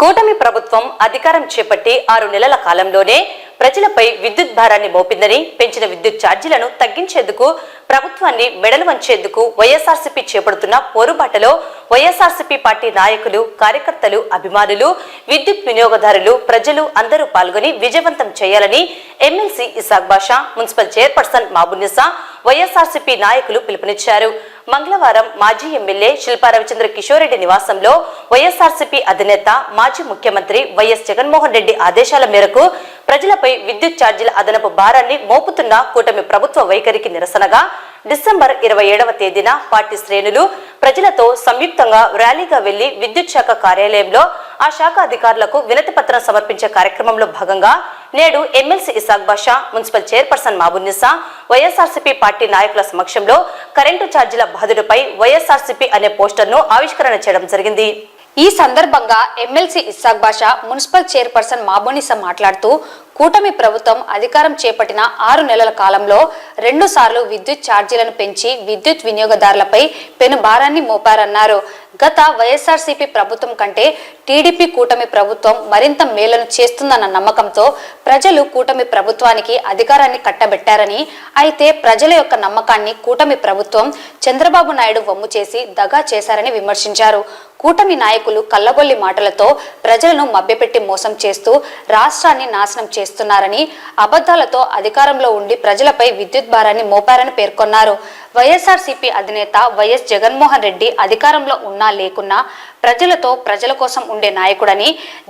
కూటమి ప్రభుత్వం అధికారం చేపట్టి ఆరు నెలల కాలంలోనే ప్రజలపై విద్యుత్ భారాన్ని మోపిందని పెంచిన విద్యుత్ ఛార్జీలను తగ్గించేందుకు ప్రభుత్వాన్ని మెడలు వంచేందుకు వైఎస్ఆర్సీపీ చేపడుతున్న పోరుబాటలో వైఎస్ఆర్సీపీ పార్టీ నాయకులు కార్యకర్తలు అభిమానులు విద్యుత్ వినియోగదారులు ప్రజలు అందరూ పాల్గొని విజయవంతం చేయాలని MLC Isaq Basha municipal chairperson Mabunnisa YSRCP నాయకులు పిలుపునిచ్చారు. మంగళవారం మాజీ ఎమ్మెల్యే శిల్పా రవిచంద్ర కిషోరెడ్డి నివాసంలో వైఎస్ఆర్సీపీ అధినేత మాజీ ముఖ్యమంత్రి వైఎస్ జగన్మోహన్ రెడ్డి ఆదేశాల మేరకు ప్రజలపై విద్యుత్ ఛార్జీల అదనపు భారాన్ని మోపుతున్న కూటమి ప్రభుత్వ వైఖరికి నిరసనగా డిసెంబర్ ఇరవై ఏడవ తేదీన పార్టీ శ్రేణులు ప్రజలతో సంయుక్తంగా ర్యాలీగా వెళ్ళి విద్యుత్ శాఖ కార్యాలయంలో ఆ శాఖ అధికారులకు వినతి పత్రం సమర్పించే కార్యక్రమంలో భాగంగా నేడు MLC Isaq Basha municipal chairperson Mabunnisa YSRCP party నాయకుల సమక్షంలో కరెంటు ఛార్జీల బాధుడుపై వైఎస్ఆర్సీపీ అనే పోస్టర్ను ఆవిష్కరణ చేయడం జరిగింది. ఈ సందర్భంగా MLC Isaq Basha municipal chairperson Mabunnisa మాట్లాడుతూ కూటమి ప్రభుత్వం అధికారం చేపట్టిన ఆరు నెలల కాలంలో రెండు సార్లు విద్యుత్ ఛార్జీలను పెంచి విద్యుత్ వినియోగదారులపై పెను భారాన్ని మోపారన్నారు. గత వైఎస్ఆర్సీపీ ప్రభుత్వం కంటే టీడీపీ కూటమి ప్రభుత్వం మరింత మేలను చేస్తుందన్న నమ్మకంతో ప్రజలు కూటమి ప్రభుత్వానికి అధికారాన్ని కట్టబెట్టారని అయితే ప్రజల యొక్క నమ్మకాన్ని కూటమి ప్రభుత్వం చంద్రబాబు నాయుడు వమ్ము చేసి దగా చేశారని విమర్శించారు. కూటమి నాయకులు కల్లగొల్లి మాటలతో ప్రజలను మభ్యపెట్టి మోసం చేస్తూ రాష్ట్రాన్ని నాశనం చేస్తారు చేస్తున్నారని అబద్ధాలతో అధికారంలో ఉండి ప్రజలపై విద్యుత్ భారాన్ని మోపారని పేర్కొన్నారు. వైఎస్ఆర్సీపీ అధినేత వైఎస్ జగన్మోహన్ రెడ్డి అధికారంలో ఉన్నా లేకున్నా ప్రజలతో ప్రజల కోసం ఉండే నాయకుడని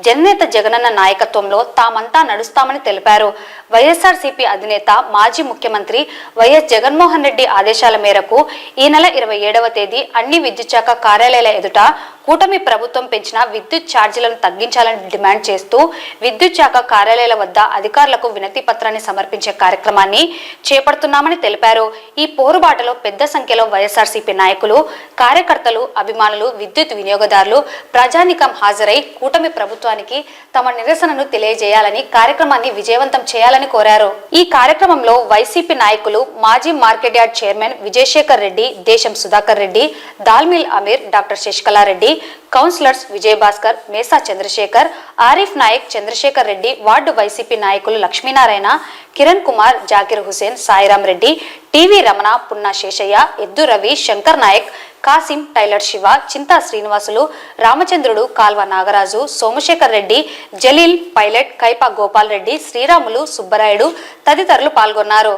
జననేత జగనన్న నాయకత్వంలో తామంతా నడుస్తామని తెలిపారు. వైఎస్ఆర్సీపీ అధినేత మాజీ ముఖ్యమంత్రి వైఎస్ జగన్మోహన్ రెడ్డి ఆదేశాల మేరకు ఈ నెల ఇరవై ఏడవ తేదీ అన్ని విద్యుత్ శాఖ కార్యాలయాల ఎదుట కూటమి ప్రభుత్వం పెంచిన విద్యుత్ ఛార్జీలను తగ్గించాలని డిమాండ్ చేస్తూ విద్యుత్ శాఖ కార్యాలయాల వద్ద అధికారులకు వినతి పత్రాన్ని సమర్పించే కార్యక్రమాన్ని చేపడుతున్నామని తెలిపారు. ఈ పోరుబాటలో పెద్ద సంఖ్యలో వైఎస్ఆర్సీపీ నాయకులు కార్యకర్తలు అభిమానులు విద్యుత్ వినియోగదారులు ప్రజానికం హాజరై కూటమి ప్రభుత్వానికి తమ నిరసనను తెలియజేయాలని కార్యక్రమాన్ని విజయవంతం చేయాలని కోరారు. ఈ కార్యక్రమంలో వైసీపీ నాయకులు మాజీ market yard chairman Vijayasekhar Reddy Desam Sudhakar Reddy దాల్మిల్ Ameer doctor Sasikalareddy councillors Vijayabhaskar Mesa Chandrasekhar Arif Naik Chandrasekhar Reddy ward YCP నాయకులు లక్ష్మీనారాయణ కిరణ్ కుమార్ జాకిర్ హుసేన్ సాయిరాం రెడ్డి టీవీ రమణ పున్నా శేషయ్య ఎద్దు రవి శంకర్ నాయక్ కాసిం టైలర్ శివ చింతా శ్రీనివాసులు రామచంద్రుడు కాల్వ నాగరాజు సోమశేఖర్ రెడ్డి జలీల్ పైలట్ కైపా గోపాల్ రెడ్డి శ్రీరాములు సుబ్బరాయుడు తదితరులు పాల్గొన్నారు.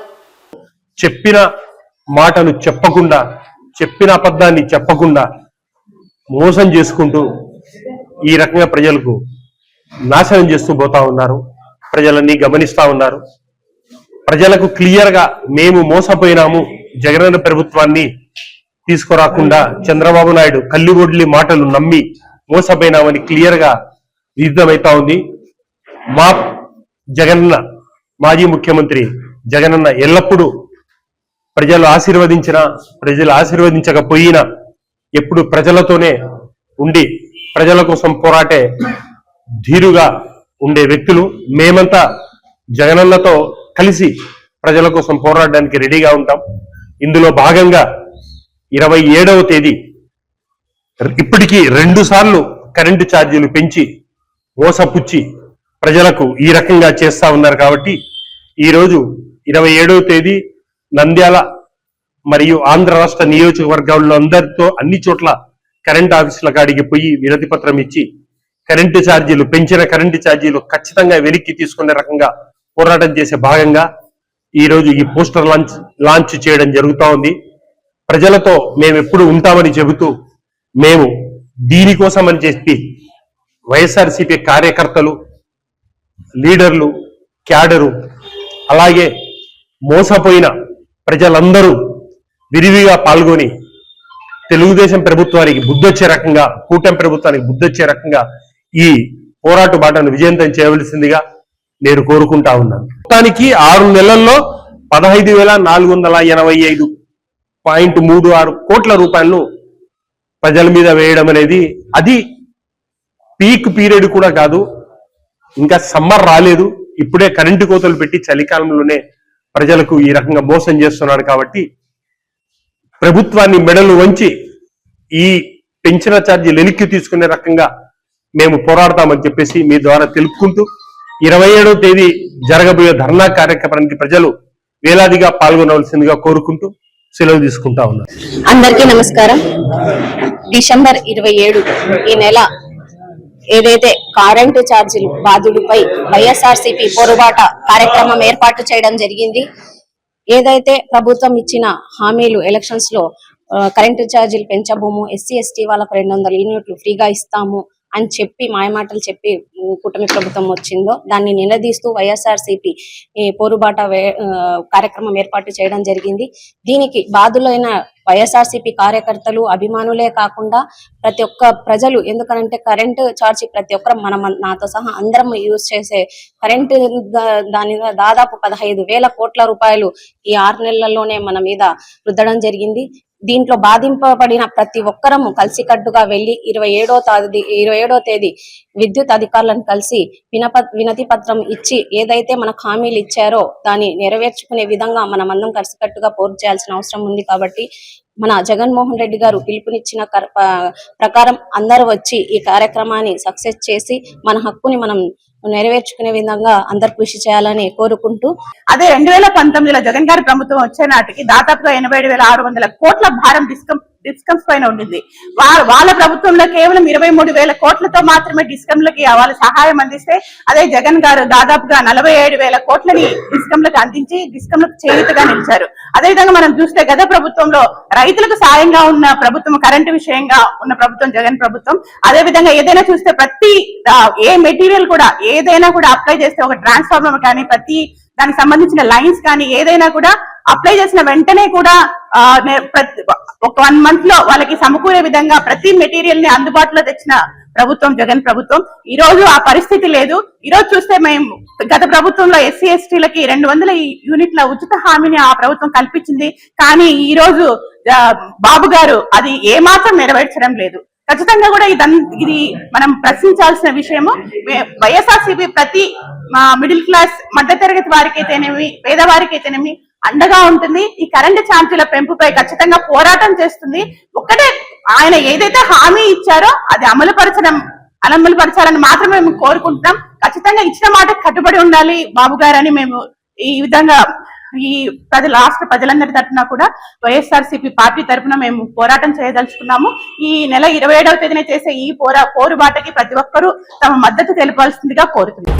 చెప్పిన మాటలు చెప్పకుండా చెప్పిన అబద్ధాన్ని చెప్పకుండా మోసం చేసుకుంటూ ఈ రకంగా ప్రజలకు నాశనం చేస్తూ పోతా ఉన్నారు. ప్రజలన్నీ గమనిస్తా ఉన్నారు. ప్రజలకు క్లియర్గా మేము మోసపోయినాము. జగనన్న ప్రభుత్వాన్ని తీసుకురాకుండా చంద్రబాబు నాయుడు కల్లిగొడ్లి మాటలు నమ్మి మోసపోయినామని క్లియర్గా విదితమైతా ఉంది. మా జగనన్న మాజీ ముఖ్యమంత్రి జగనన్న ఎల్లప్పుడూ ప్రజలు ఆశీర్వదించిన ప్రజలు ఆశీర్వదించకపోయినా ఎప్పుడు ప్రజలతోనే ఉండి ప్రజల కోసం పోరాటే ధీరుగా ఉండే వ్యక్తులు మేమంతా జగనన్నతో కలిసి ప్రజల కోసం పోరాడడానికి రెడీగా ఉంటాం. ఇందులో భాగంగా ఇరవై ఏడవ తేదీ ఇప్పటికీ రెండు సార్లు కరెంటు ఛార్జీలు పెంచి మోసపుచ్చి ప్రజలకు ఈ రకంగా చేస్తా ఉన్నారు కాబట్టి ఈరోజు ఇరవై ఏడవ తేదీ నంద్యాల మరియు ఆంధ్ర రాష్ట్ర నియోజకవర్గాల్లో అందరితో అన్ని చోట్ల కరెంట్ ఆఫీసుల కాడికి పోయి వినతి పత్రం ఇచ్చి కరెంటు ఛార్జీలు పెంచిన కరెంటు ఛార్జీలు ఖచ్చితంగా వెనక్కి తీసుకునే రకంగా పోరాటం చేసే భాగంగా ఈరోజు ఈ పోస్టర్ లాంచ్ లాంచ్ చేయడం జరుగుతూ ఉంది. ప్రజలతో మేము ఎప్పుడు ఉంటామని చెబుతూ మేము దీనికోసం అని చెప్పి వైఎస్ఆర్సీపీ కార్యకర్తలు లీడర్లు క్యాడరు అలాగే మోసపోయిన ప్రజలందరూ విరివిగా పాల్గొని తెలుగుదేశం ప్రభుత్వానికి బుద్ధొచ్చే రకంగా కూటమి ప్రభుత్వానికి బుద్ధొచ్చే రకంగా ఈ పోరాట బాటను విజయంతం చేయవలసిందిగా నేను కోరుకుంటా ఉన్నాను. మొత్తానికి ఆరు నెలల్లో పదహైదు వేల నాలుగు వందల ఎనభై ఐదు పాయింట్ మూడు ఆరు కోట్ల రూపాయలను ప్రజల మీద వేయడం అనేది అది పీక్ పీరియడ్ కూడా కాదు. ఇంకా సమ్మర్ రాలేదు. ఇప్పుడే కరెంటు కోతలు పెట్టి చలికాలంలోనే ప్రజలకు ఈ రకంగా మోసం చేస్తున్నాడు కాబట్టి ప్రభుత్వాన్ని మెడలు వంచి ఈ పెంచిన ఛార్జీలు వెనక్కి తీసుకునే రకంగా మేము పోరాడతామని చెప్పేసి మీ ద్వారా తెలుపుకుంటూ ఇరవై ఏడవ తేదీ జరగబోయే ధర్నా కార్యక్రమానికి ప్రజలు వేలాదిగా పాల్గొనవలసిందిగా కోరుకుంటూ సెలవు తీసుకుంటా ఉన్నారు అందరికీ నమస్కారం. డిసెంబర్ ఇరవై ఏడు ఈ నెల ఏదైతే కరెంటు ఛార్జీలు బాధుడిపై వైఎస్ఆర్సీపీ పోరుబాట కార్యక్రమం ఏర్పాటు చేయడం జరిగింది. ఏదైతే ప్రభుత్వం ఇచ్చిన హామీలు ఎలక్షన్స్లో కరెంటు ఛార్జీలు పెంచబోము ఎస్సీ ఎస్టీ వాళ్ళకు రెండు వందల యూనిట్లు ఫ్రీగా ఇస్తాము అని చెప్పి మాయమాటలు చెప్పి కూటమి ప్రభుత్వం వచ్చిందో దాన్ని నిలదీస్తూ వైఎస్ఆర్సీపీ ఈ పోరుబాట వే- కార్యక్రమం ఏర్పాటు చేయడం జరిగింది. దీనికి బాధులైన వైఎస్ఆర్సీపీ కార్యకర్తలు అభిమానులే కాకుండా ప్రతి ఒక్క ప్రజలు ఎందుకనంటే కరెంటు ఛార్జీ ప్రతి ఒక్కరు మనం నాతో సహా అందరం యూజ్ చేసే కరెంటు దాని మీద దాదాపు పదహైదు వేల కోట్ల రూపాయలు ఈ ఆరు నెలల్లోనే మన మీద రుద్దడం జరిగింది. దీంట్లో బాధింపబడిన ప్రతి ఒక్కరము కలిసికట్టుగా వెళ్ళి ఇరవై ఏడో తేదీ ఇరవై ఏడో తేదీ విద్యుత్ అధికారులను కలిసి వినప వినతి పత్రం ఇచ్చి ఏదైతే మనకు హామీలు ఇచ్చారో దాన్ని నెరవేర్చుకునే విధంగా మనమందరం కలిసికట్టుగా పోరు చేయాల్సిన అవసరం ఉంది కాబట్టి మన జగన్మోహన్ రెడ్డి గారు పిలుపునిచ్చిన కర- ప్రకారం అందరూ వచ్చి ఈ కార్యక్రమాన్ని సక్సెస్ చేసి మన హక్కుని మనం నెరవేర్చుకునే విధంగా అందరు కృషి చేయాలని కోరుకుంటూ అదే రెండు వేల పంతొమ్మిదిలో జగన్ గారి ప్రభుత్వం వచ్చే నాటికి దాదాపుగా ఎనభై ఏడు వేల ఆరు వందల కోట్ల భారం డిస్కమ్ డిస్కమ్స్ పైన ఉండింది. వాళ్ళ ప్రభుత్వంలో కేవలం ఇరవై మూడు వేల కోట్లతో మాత్రమే డిస్కమ్లకి వాళ్ళ సహాయం అందిస్తే అదే జగన్ గారు దాదాపుగా నలభై ఏడు వేల కోట్లని డిస్కమ్లకు అందించి డిస్కమ్లకు చేయుతగా నిలిచారు. అదేవిధంగా మనం చూస్తే గత ప్రభుత్వంలో రైతులకు సాయంగా ఉన్న ప్రభుత్వం కరెంటు విషయంగా ఉన్న ప్రభుత్వం జగన్ ప్రభుత్వం అదే విధంగా ఏదైనా చూస్తే ప్రతి ఏ మెటీరియల్ కూడా ఏదైనా కూడా అప్లై చేస్తే ఒక ట్రాన్స్ఫార్మర్ కానీ ప్రతి దానికి సంబంధించిన లైన్స్ కానీ ఏదైనా కూడా అప్లై చేసిన వెంటనే కూడా ప్రతి- ఒక వన్ మంత్లో వాళ్ళకి సమకూరే విధంగా ప్రతి మెటీరియల్ని అందుబాటులో తెచ్చిన ప్రభుత్వం జగన్ ప్రభుత్వం. ఈ రోజు ఆ పరిస్థితి లేదు. ఈ రోజు చూస్తే మేము గత ప్రభుత్వంలో ఎస్సీ ఎస్టీలకి రెండు వందల యూనిట్ల ఉచిత హామీని ఆ ప్రభుత్వం కల్పించింది. కానీ ఈ రోజు బాబు గారు అది ఏమాత్రం నెరవేర్చడం లేదు. ఖచ్చితంగా కూడా ఇదన్ ఇది మనం ప్రశ్నించాల్సిన విషయము. వైఎస్ఆర్సీపీ ప్రతి మిడిల్ క్లాస్ మధ్యతరగతి వారికి అయితేనేమి పేదవారికి అండగా ఉంటుంది. ఈ కరెంటు ఛార్జీల పెంపుపై ఖచ్చితంగా పోరాటం చేస్తుంది. ఒక్కటే ఆయన ఏదైతే హామీ ఇచ్చారో అది అమలు పరచడం అమలు పరచాలని మాత్రమే మేము కోరుకుంటున్నాం. ఖచ్చితంగా ఇచ్చిన మాట కట్టుబడి ఉండాలి బాబు గారని మేము ఈ విధంగా ఈ ప్రజ రాష్ట్ర ప్రజలందరి తరఫున కూడా వైఎస్ఆర్సీపీ పార్టీ తరఫున మేము పోరాటం చేయదలుచుకున్నాము. ఈ నెల ఇరవై ఏడవ తేదీన చేసే ఈ పోరా పోరుబాటకి ప్రతి ఒక్కరూ తమ మద్దతు తెలపాల్సిందిగా కోరుతున్నాం.